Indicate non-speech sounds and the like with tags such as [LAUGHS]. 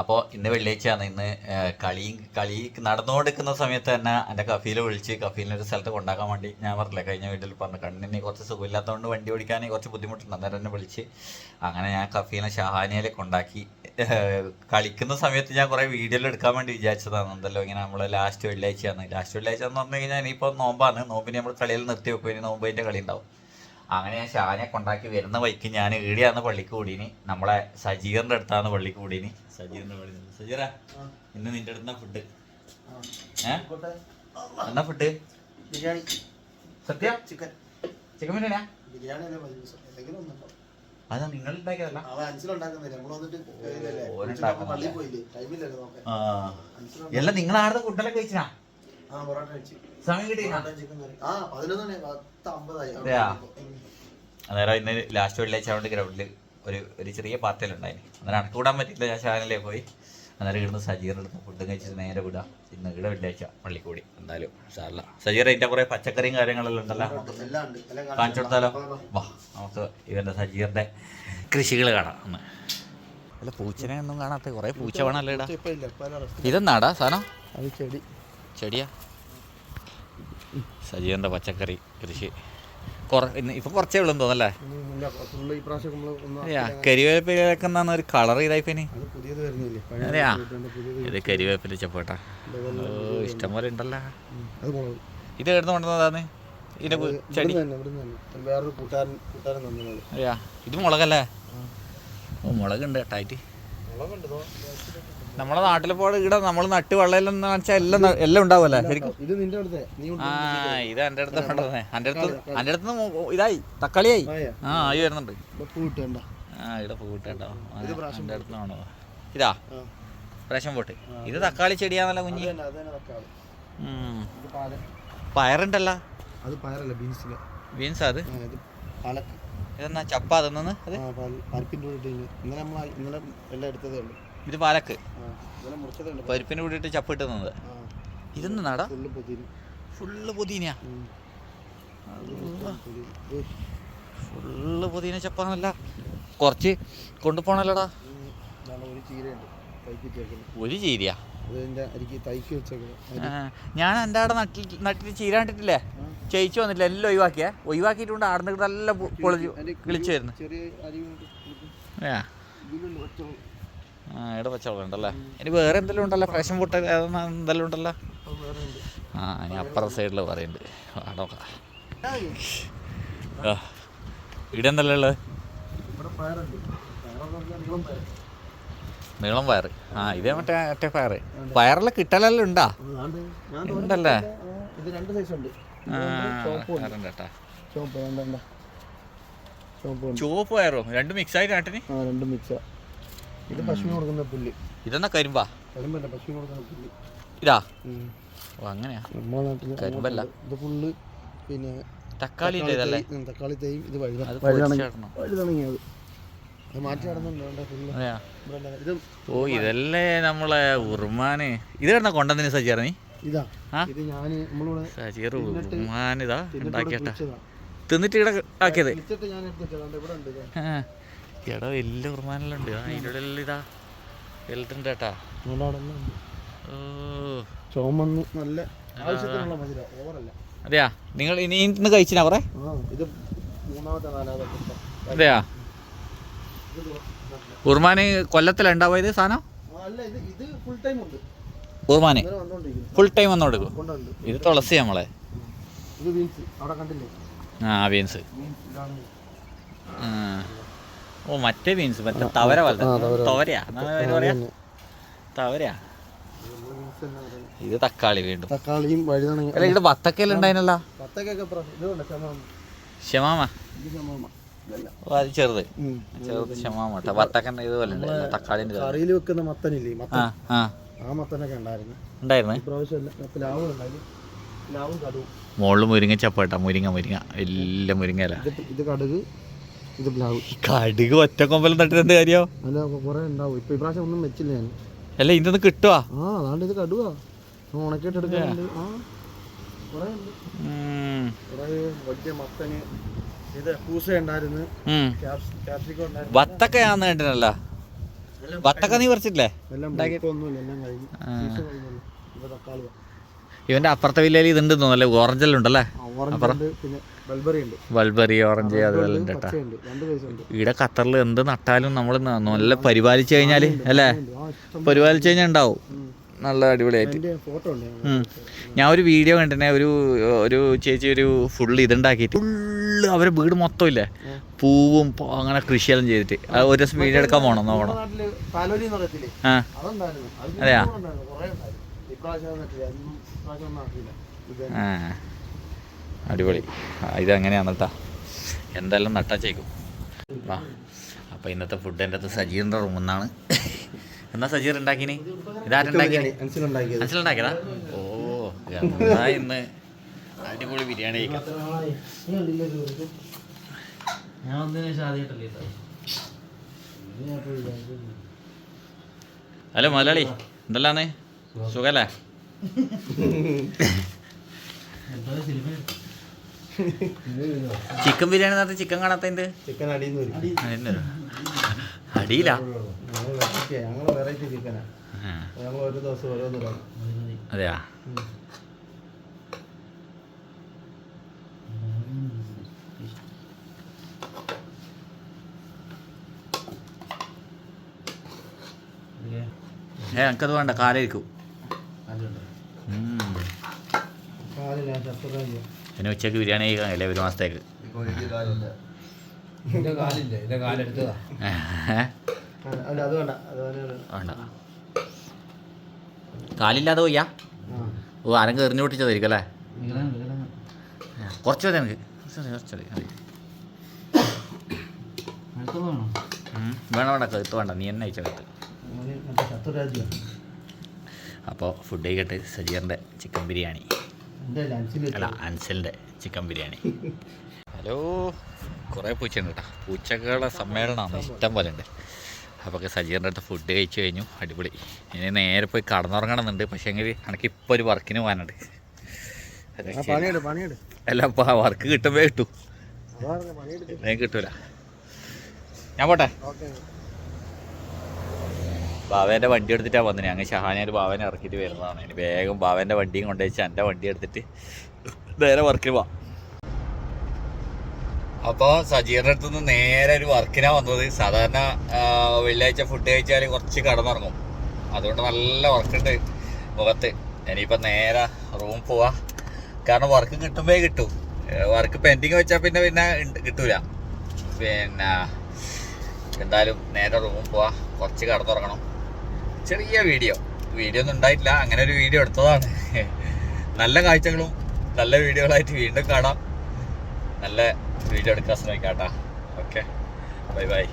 അപ്പോൾ ഇന്ന് വെള്ളിയാഴ്ചയാണ്. ഇന്ന് കളി കളി നടന്നുകൊണ്ടിരിക്കുന്ന സമയത്ത് തന്നെ എന്റെ കഫീലെ വിളിച്ച് കഫീലിനെ ഒരു സ്ഥലത്ത് കൊണ്ടാക്കാൻ വേണ്ടി ഞാൻ പറഞ്ഞില്ല കഴിഞ്ഞ വീട്ടിൽ പറഞ്ഞു കണ്ണിന് കുറച്ച് സുഖമില്ലാത്തതുകൊണ്ട് വണ്ടി ഓടിക്കാൻ കുറച്ച് ബുദ്ധിമുട്ടുണ്ട്. അന്നേരം എന്നെ വിളിച്ച് അങ്ങനെ ഞാൻ കഫീലിനെ ഷഹാനിയിൽ കൊണ്ടാക്കി. കളിക്കുന്ന സമയത്ത് ഞാൻ കുറേ വീഡിയോയിൽ എടുക്കാൻ വേണ്ടി വിചാരിച്ചതാണ്. എന്തല്ലോ ഇങ്ങനെ നമ്മൾ ലാസ്റ്റ് വെള്ളിയാഴ്ചയാണ്. ലാസ്റ്റ് വെള്ളിയാഴ്ച എന്ന് പറഞ്ഞു കഴിഞ്ഞാൽ ഇനിയിപ്പോൾ നോമ്പാണ്. നോമ്പിന് നമ്മൾ കളിയിൽ നിർത്തി വെക്കും. ഇനി നോമ്പിന്റെ കളി ഉണ്ടാവും. അങ്ങനെ ഞാൻ ഷാനെ കൊണ്ടാക്കി വരുന്ന വഴിക്ക് ഞാൻ ഈടിയാന്ന് പള്ളിക്ക് കൂടീനി. നമ്മളെ സജീറിന്റെ അടുത്താണ് പള്ളിക്ക് കൂടീനി. സജീറിന്റെ പള്ളി സജീറ ഇന്ന് നിന്റെ അടുത്ത ഫുഡ്. എന്നാ ഫുഡ്? ബിരിയാണി. സത്യം? ചിക്കൻ. ചിക്കൻ ബിരിയാണി അതാ നിങ്ങൾ ഉണ്ടാക്കിയതല്ല എല്ലാം നിങ്ങൾ ഫുഡെല്ലാം കഴിച്ചാ ആ പൊറോട്ട കഴിച്ചു. സമയം കിട്ടിയാ പൊറോട്ട ചിക്കൻ കറി. ആ പതിനൊന്ന് മണി പത്ത് അമ്പതായി. അവിടെ അതെയാ? അന്നേരം ഇന്ന് ലാസ്റ്റ് വെള്ളിയാഴ്ച ഗ്രൗണ്ടിൽ ഗ്രൗണ്ടിൽ ഒരു ഒരു ചെറിയ പാർട്ടിയിലുണ്ടായിന് അന്നേരം അടക്ക് കൂടാൻ പറ്റില്ല ഞാൻ ചാനലിലെ പോയി. അന്നേരം ഇവിടുന്ന് സജീറിന്റെ അടുത്ത് ഫുഡും കഴിച്ചിട്ട് നേരെ വിടാം. ഇന്ന് ഇവിടെ വെള്ളിയാഴ്ച പള്ളിക്കൂടി. എന്തായാലും സാറില്ല സജീർ അതിന്റെ കുറേ പച്ചക്കറിയും കാര്യങ്ങളെല്ലാം ഉണ്ടല്ലോ? എല്ലാം ഉണ്ട്. എല്ലാം ഉണ്ട് എല്ലാം കാണിച്ചു കാണിച്ചു കൊടുത്താലോ വാ, നമുക്ക് ഇവന്റെ സജീറിന്റെ കൃഷികൾ കാണാം ഒന്ന് അല്ല പൂച്ചനെ ഒന്നും കാണാത്ത കുറേ പൂച്ച വേണമല്ലോ ഇടാ ഇപ്പൊ ഇല്ല ഇപ്പൊ എല്ലാം rest. ഇതെന്നാടാ സാധനം? അത് ചെടി. ചെടിയാ? സജീവന്റെ പച്ചക്കറി കൃഷി. കുറ ഇപ്പം കുറച്ചേ ഉള്ളൂ തോന്നല്ലേ കരിവേപ്പിലൊക്കെ ഒരു കളർ വരുന്നില്ലേ? പഴയ അതെയാ ഇത് കരിവേപ്പില ചപ്പോട്ട. ഓ ഇഷ്ടം പോലെ ഉണ്ടല്ലോ. ഇത് എവിടുന്ന് കൊണ്ടുവന്നതാണ് ഇതിന്റെ കു- ചെടി? ഇവിടുന്ന് തന്നെ ഇവിടുന്ന് തന്നെ. വേറൊരു കൂട്ടുകാരൻ കൂട്ടുകാരൻ തന്നത് അതെയാ ഇത് മുളകല്ലേ? ഓ മുളകുണ്ട് കേട്ടായിട്ട് മുളകുണ്ട് ഇതോ. നമ്മളെ നാട്ടിൽ പോടെ ഇവിടെ നമ്മൾ നട്ട് വെള്ളം വെച്ചാൽ എല്ലാം എല്ലാം ഉണ്ടാവുമല്ലേ? ശരിക്കും? ഇത് നിന്റെ അടുത്തേ. ആ ഇത് എന്റെ അടുത്ത് കൊണ്ടുവന്നേ എന്റെ അടുത്ത് എന്റെ അടുത്ത് ഇതായി തക്കാളിയായി. ആ ആയി വരുന്നുണ്ട്. ആ ഇവിടെ പൂവിട്ടോ എന്റെ പ്രാവശ്യം എന്റെ അടുത്ത് ആണോ? ഇതാ പ്രശ്നം പ്രാവശ്യം പോട്ട്. ഇത് തക്കാളി ചെടിയാന്നല്ലോ കുഞ്ഞി? പയറുണ്ടല്ല അത് പാല. പയറല്ല ബീൻസിൽ. ബീൻസ് അത്? ഇതെന്നാ ചപ്പാ അതെന്നു അത്? പരിപ്പിന്റെ ഇന്നലെ നമ്മൾ ഇന്നലെ എല്ലാം എടുത്തതേ ഉള്ളൂ. ഇത് പാലക്ക്. പരിപ്പിന് കൂടിയിട്ട് ചപ്പ് തിന്നത് ഇതെന്ന് നാടാ? ഫുള്ള് പൊതിന്. ഫുള്ള് പുതിനയാ. ഫുള്ള് പുതിന ചപ്പാന്നല്ല കുറച്ച് കൊണ്ടുപോണല്ലോടാ ഒരു ചീരയാ? ഞാൻ എന്റെ അവിടെ നട്ടിൽ നട്ടിൽ ചീര കണ്ടിട്ടില്ലേ? ചേച്ചി വന്നിട്ടില്ല? എല്ലാം ഒഴിവാക്കിയേ. ഒഴിവാക്കിയിട്ടുണ്ട്. ആടുന്ന നല്ല പൊളിച്ചു പൊളിച്ച് കിളിച്ച് വരുന്നു. ഇവിടെ പച്ചവളം ഉണ്ടല്ലേ ഇനി വേറെ എന്തെല്ലാം ഉണ്ടല്ലോ? ഫ്രഷൻ ഫുഡ് എന്തെല്ലാം ഉണ്ടല്ലോ? ആ ഇനി അപ്പുറ സൈഡിൽ പറയുന്നുണ്ട് ഇവിടെ എന്തല്ലേ ഉള്ളത്? നീളം പയർ ആ ഇതേ മറ്റേ മറ്റേ പയർ പയറെല്ലാം കിട്ടലെല്ലാം ഉണ്ടാ? ഉണ്ടല്ലേ? ഇത് രണ്ട് സൈസ് ഉണ്ട്. ചുവപ്പ് പയറോ രണ്ട് മിക്സ് ആയിട്ട് നാട്ടിന്? രണ്ടും മിക്സാ ഇത് പശുവിന് കൊടുക്കുന്ന പുല്ല്. ഇതെന്നാ കരിമ്പാ? കരിമ്പല്ല പശുവിന് കൊടുക്കുന്ന പുല്ല്. ഇതാ? ഓ അങ്ങനെയാ? നാട്ടിൽ കരിമ്പല്ല. ഇത് ഫുള്ള് പിന്നെ തക്കാളി ഇതല്ലേ? തക്കാളി തൈയും ഇത് വഴുതണങ്ങിയത് ഓ ഇതല്ലേ നമ്മളെ ഉറുമാന് ഇത് കിടന്ന കൊണ്ടതിന് സജീർ നീ? ഇതാ. ഇത് ഞാൻ നമ്മളിവിടെ സജീർ ഉറുമാൻ ഇതാ ഉണ്ടാക്കിയട്ടാ. തിന്നിട്ട് ഇവിടെ ആക്കിയത്? എടാ വലിയ ഉണ്ട് ആ ഇതിന്റെ ഇതാ വലുതുണ്ട് കേട്ടാ. ചുമന്ന് നല്ല ആവശ്യത്തിനുള്ള മധുര. ഓവറല്ല. അതെയാ? നിങ്ങൾ ഇനി ഇന്ന് കഴിച്ചിനാ കുറേ? ഇത് മൂന്നാമത്തെ നാലാമത്തെ അതെയാ? ഇത് കൊല്ലത്തിൽ ഉറുമാന് ഇത് സാധനം? ആ, അല്ല ഇത് ഇത് ഫുൾ ടൈം ഉണ്ട്. ഉറുമാന് ഇങ്ങനെ വന്നോണ്ടിരിക്കുന്നു. ഫുൾ ടൈം വന്നു കൊടുക്കും. ഇത് തുളസി നമ്മളെ. ഇത് ബീൻസ് അവിടെ കണ്ടില്ലേ? ആ ബീൻസ് ബീൻസ് ആ. ഓ മറ്റേ ബീൻസ് മറ്റേ തവര പോലത്തെ. തവരയാ. തവരയാ? ഇത് തക്കാളി വീണ്ടും. തക്കാളിയും വഴുതണങ്ങ അല്ല ഇവിടെ ബത്തക്കയെല്ലാം ഉണ്ടായിരുന്നല്ല ഷമാമ ഓ അത് ചെറുത്. ചെറുത് ഷമാമ കേട്ടോ. ബത്തക്കന്റെ ഇതുപോലെ തക്കാളിന്റെ കറിയിൽ വെക്കുന്ന മത്തനില്ലേ? ആ ആ. ആ മത്തനൊക്കെ ഉണ്ടായിരുന്നു. ഉണ്ടായിരുന്നു? ഇപ്രാവശ്യം എല്ലാം പ്ലാവും കടുവും. മുകളിൽ മുരിങ്ങ ചപ്പാട്ട. മുരിങ്ങ മുരിങ്ങ. എല്ലാം മുരിങ്ങ ഇത് ഇത് കടുക് ഇത് പ്ലാവ് കടുക് ഒറ്റ കൊമ്പലം തട്ടിട്ട് എന്ത് കാര്യോ? അല്ല കുറേ ഉണ്ടാവും. ഇപ്പൊ ഇപ്രാവശ്യം ഒന്നും വെച്ചില്ല ഞാൻ. അല്ല ഇതൊന്ന് കിട്ടുവാ. ആ അതാണ്ട് ഇത് കടുവാ. ഉണക്കിയിട്ട് എടുക്കാറുണ്ട് ആ കുറേ ഉണ്ട്. ഉം. കുറേ വലിയ മത്തന്. ഇത് പൂസ ഉണ്ടായിരുന്നു. ക്യാപ്സിക്കം വത്തക്ക നീ പറിച്ചിട്ടില്ലേ? ഇവന്റെ അപ്പുറത്തെ വില്ലയിൽ ഇതുണ്ട് തോന്നുന്നു ഓറഞ്ചെല്ലാം ഉണ്ടല്ലേ? പിന്നെ ബൾബറി ഓറഞ്ച് അതുപോലെ ഉണ്ട് കേട്ടോ ഇവിടെ ഖത്തറിൽ എന്ത് നട്ടാലും നമ്മൾ നല്ല പരിപാലിച്ചു കഴിഞ്ഞാൽ അല്ലേ? പരിപാലിച്ചു കഴിഞ്ഞാൽ ഉണ്ടാവും. നല്ല അടിപൊളിയായിട്ട്. ഞാൻ. ഒരു വീഡിയോ കണ്ടിട്ടേ ഒരു ഒരു ചേച്ചി ഒരു ഫുള്ള് ഇതുണ്ടാക്കിയിട്ട്. ഫുള്ള് അവരെ വീട് മൊത്തം ഇല്ലേ? പൂവും അങ്ങനെ കൃഷിയെല്ലാം ചെയ്തിട്ട്. അത് ഒരു ദിവസം വീഡിയോ എടുക്കാൻ പോകണം നോക്കണം ആ. അതെയാ? ആ. അടിപൊളി. ഇത് ഇതങ്ങനെയാണ് കേട്ടാ എന്തായാലും നട്ടാച്ചേക്കും വാ. അപ്പോൾ ഇന്നത്തെ ഫുഡ് എന്റെ അടുത്ത് സജീറിന്റെ റൂമിൽ നിന്നാണ് എന്നാ സജീർ ഉണ്ടാക്കിനി ഇതാരുണ്ടാക്കി മനസ്സിലുണ്ടാക്കിയത് മനസ്സിലുണ്ടാക്കിയതാ ഓ എന്നാ ഇന്ന് അടിപൊളി ബിരിയാണി കഴിക്കാം. ഹലോ മലയാളി എന്തെല്ലാന്ന്? സുഖല്ലേ? ചിക്കൻ ബിരിയാണി നേരത്തെ ചിക്കൻ കാണാത്തതിന്റെ ചിക്കൻ അടിയിൽ ഞങ്ങൾ വെറൈറ്റി ചിക്കനാ ഞങ്ങൾ ഒരു ദിവസം അതെയാ? ഏ എനിക്കത് വേണ്ട. കാലിരിക്കും. കാലില്ല പിന്നെ ഉച്ചയ്ക്ക് ബിരിയാണി കഴിക്കാൻ അല്ലേ ഒരു മാസത്തേക്ക്. വേണ്ട. കാലില്ലാതെ പോയ്യാ? ഓ ആരെങ്കിലും എറിഞ്ഞു പൊട്ടിച്ചതായിരിക്കും അല്ലേ? കുറച്ച് മതി എനിക്ക് കുറച്ച് മതി അടുത്തത് വേണ്ട കഴുത്ത് വേണ്ട നീ എന്നെ അയച്ചകത്ത് അപ്പോൾ ഫുഡ് കഴിക്കട്ടെ സജീറിന്റെ ചിക്കൻ ബിരിയാണി. അല്ല അൻസലിന്റെ ചിക്കൻ ബിരിയാണി. [LAUGHS] ഹലോ കുറേ പൂച്ചയുണ്ട് കേട്ടോ. പൂച്ചകളുടെ സമ്മേളനമാണ് ഇഷ്ടം പോലെ ഉണ്ട്. അപ്പോൾ സജീറിന്റെ അടുത്ത് ഫുഡ് കഴിച്ചു കഴിഞ്ഞു അടിപൊളി. ഇനി നേരെ പോയി കടന്നുറങ്ങണമെന്നുണ്ട്. പക്ഷേ എങ്കിൽ എനിക്ക് ഇപ്പോൾ ഒരു വർക്കിന് പോകാനുണ്ട്. അല്ല അപ്പോൾ വർക്ക് കിട്ടുമ്പോൾ കിട്ടും. കിട്ടൂല. ഞാൻ പോട്ടെ? ഓക്കെ. ബാവേന്റെ വണ്ടി എടുത്തിട്ടാണ് വന്നത് ഞങ്ങൾ ഷഹാനയിൽ ബാവനെ ഇറക്കിയിട്ട് വരുന്നതാണ്. ഇനി വേഗം ബാവേന്റെ വണ്ടിയും കൊണ്ടുവച്ച് എന്റെ വണ്ടി എടുത്തിട്ട് നേരെ വർക്കിന് പോവാം. അപ്പോൾ സജീറിന്റെ അടുത്ത് നിന്ന് നേരെ ഒരു വർക്കിനാണ് വന്നത്. സാധാരണ വെള്ളിയാഴ്ച ഫുഡ് കഴിച്ചാൽ കുറച്ച് കടന്നിറങ്ങും. അതുകൊണ്ട് നല്ല വർക്കുണ്ട് മുഖത്ത്. ഇനിയിപ്പോൾ നേരെ റൂം പോവാ. കാരണം വർക്ക് കിട്ടുമ്പേ കിട്ടും. വർക്ക് പെൻഡിങ് വെച്ചാൽ പിന്നെ പിന്നെ കിട്ടൂല. പിന്നെ എന്തായാലും നേരെ റൂം പോവാ. കുറച്ച് കടന്നുറങ്ങണം. ചെറിയ വീഡിയോ. വീഡിയോ ഒന്നും ഉണ്ടായിട്ടില്ല. അങ്ങനെ ഒരു വീഡിയോ എടുത്തതാണ്. നല്ല കാഴ്ചകളും നല്ല വീഡിയോകളായിട്ട് വീണ്ടും കാണാം. നല്ല വീഡിയോ എടുക്കാൻ ശ്രമിക്കാം കേട്ടോ. ഓക്കെ. Bye bye.